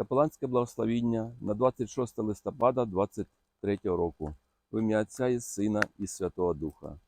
Капеланське благословіння на 26 листопада 23 року. В ім'я Отця і Сина і Святого Духа.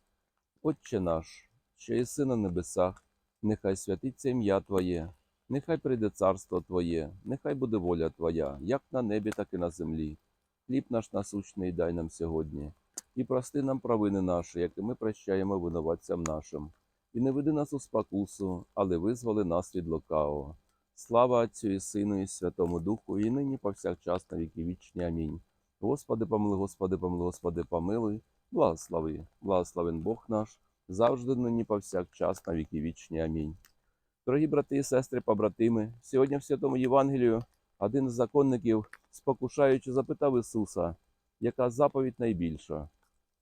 Отче наш, що єси на небесах, нехай святиться ім'я Твоє, нехай прийде царство Твоє, нехай буде воля Твоя, як на небі, так і на землі. Хліб наш насущний дай нам сьогодні, і прости нам провини наші, як і ми прощаємо винуватцям нашим. І не веди нас у спокусу, але визволи нас від лукавого. Слава Отцю і Сину і Святому Духу, і нині повсякчас на віки вічні. Амінь. Господи, помилуй, Господи, помилуй, Господи, помилуй, благослови, благословен Бог наш, завжди нині повсякчас на віки вічні. Амінь. Дорогі брати і сестри, побратими, сьогодні в Святому Євангелію один з законників, спокушаючи, запитав Ісуса, яка заповідь найбільша.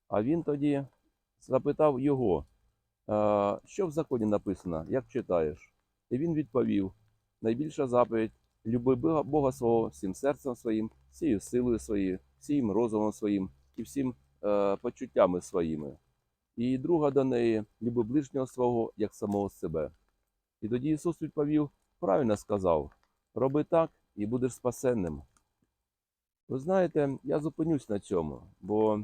А він тоді запитав його, що в законі написано, як читаєш? І він відповів: найбільша заповідь люби Бога- свого всім серцем своїм, всією силою своєю, всім розумом своїм і всім е, почуттями своїми. І друга до неї люби ближнього свого як самого себе. І тоді Ісус відповів, правильно сказав: роби так і будеш спасенним. Ви знаєте, я зупинюсь на цьому, бо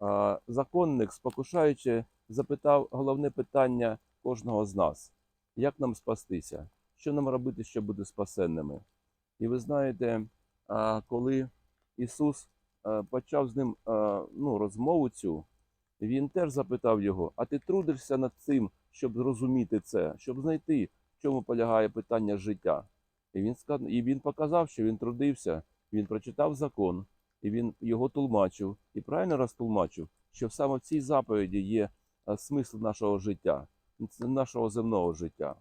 а, законник, спокушаючи, запитав головне питання кожного з нас: як нам спастися? Що нам робити, щоб бути спасенними? І ви знаєте, коли Ісус почав з ним ну, розмову цю, він теж запитав його: А ти трудишся над цим, щоб зрозуміти це, щоб знайти, в чому полягає питання життя? І він і він показав, що він трудився, він прочитав закон, і він його тлумачив, і правильно розтлумачив, що саме в цій заповіді є смисл нашого життя, нашого земного життя.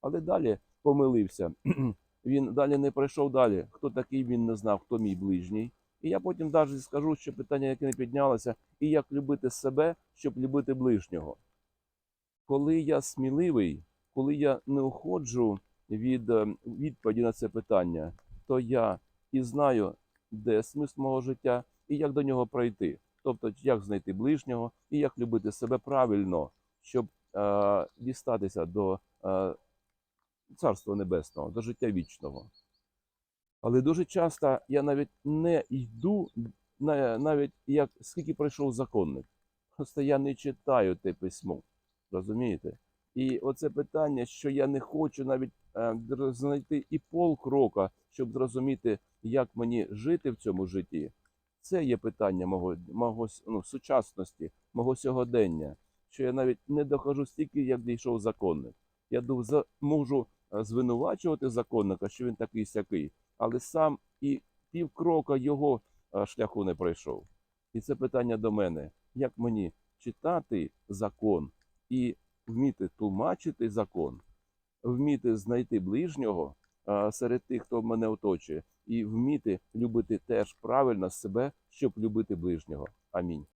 Але далі помилився. Він далі не пройшов далі. Хто такий, він не знав, хто мій ближній. І я потім навіть скажу, що питання, яке не піднялося, і як любити себе, щоб любити ближнього. Коли я сміливий, коли я не уходжу від е, відповіді на це питання, то я і знаю, де смисл мого життя, і як до нього пройти. Тобто, як знайти ближнього і як любити себе правильно, щоб е, дістатися до е, Царства Небесного, до життя вічного. Але дуже часто я навіть не йду, навіть як скільки пройшов законник. Просто я не читаю те письмо. Розумієте? І оце питання, що я не хочу навіть е, знайти і полкрока, щоб зрозуміти, як мені жити в цьому житті. Це є питання мого, мого ну, сучасності, мого сьогодення, що я навіть не дохожу стільки, як дійшов законник. Я можу звинувачувати законника, що він такий сякий, але сам і півкрока його е, шляху не пройшов. І це питання до мене: як мені читати закон і вміти тлумачити закон, вміти знайти ближнього е, серед тих, хто мене оточує, і вміти любити теж правильно себе, щоб любити ближнього. Амінь.